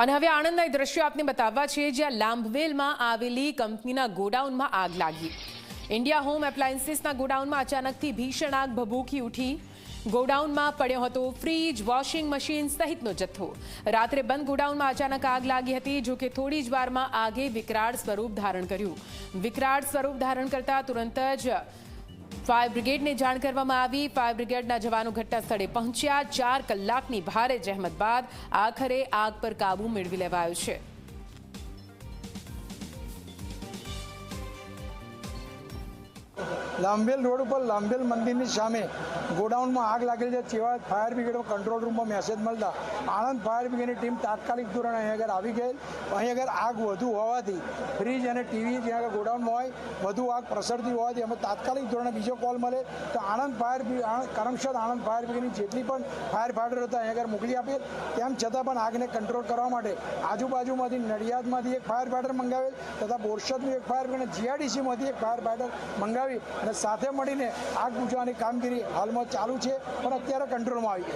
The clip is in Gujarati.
અને હવે આણંદના એ દ્રશ્યો આપને બતાવવા છે, જ્યાં લાંભવેલમાં આવેલી કંપનીના ગોડાઉનમાં આગ લાગી. ઇન્ડિયા હોમ એપ્લાયન્સીસના ગોડાઉનમાં અચાનકથી ભીષણ આગ ભભૂકી ઉઠી. ગોડાઉનમાં પડ્યો હતો ફ્રીજ, વોશિંગ મશીન સહિતનો જથ્થો. રાત્રે બંધ ગોડાઉનમાં અચાનક આગ લાગી હતી, જો કે થોડી જ વારમાં આગે વિકરાળ સ્વરૂપ ધારણ કર્યું. વિકરાળ સ્વરૂપ ધારણ કરતા તુરંત જ ફાયર બ્રિગેડને જાણ કરવામાં આવી. ફાયર બ્રિગેડના જવાનો ઘટના સ્થળે પહોંચ્યા. ચાર કલાકની ભારે જહેમત બાદ આખરે આગ પર કાબુ મેળવી લેવાયો છે. લાંભેલ રોડ ઉપર લાંબેલ મંદિરની સામે ગોડાઉનમાં આગ લાગેલી છે. તેવા ફાયર બ્રિગેડમાં કંટ્રોલ રૂમમાં મેસેજ મળતા આણંદ ફાયર બ્રિગેડની ટીમ તાત્કાલિક ધોરણે અહીં આગળ આવી ગઈ અહીં આગળ આગ વધુ હોવાથી ફ્રીજ અને ટીવી જ્યાં આગળ ગોડાઉનમાં હોય, વધુ આગ પ્રસરતી હોવાથી અમે તાત્કાલિક ધોરણે બીજો કોલ મળે તો આણંદ ફાયર કરમસદ આણંદ ફાયર બ્રિગેડની જેટલી પણ ફાયર ફાઈટર હતા અહીં આગળ મોકલી આપીએ તેમ છતાં પણ આગને કંટ્રોલ કરવા માટે આજુબાજુમાંથી નડિયાદમાંથી એક ફાયર ફાઈટર મંગાવેલ તથા બોરસદનું એક ફાયર બ્રિગેડ જીઆરડીસીમાંથી એક ફાયર ફાઈટર મંગાવી અને સાથે મળીને આગ બુઝાવવાની કામગીરી હાલમાં ચાલુ છે પણ અત્યારે કંટ્રોલમાં આવી.